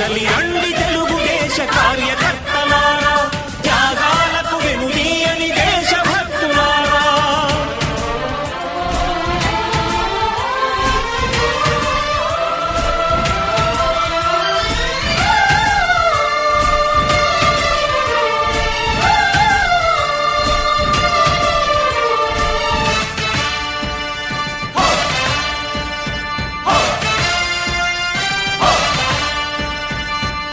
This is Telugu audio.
కదలి అండి తెలుగుదేశ కార్యకర్త.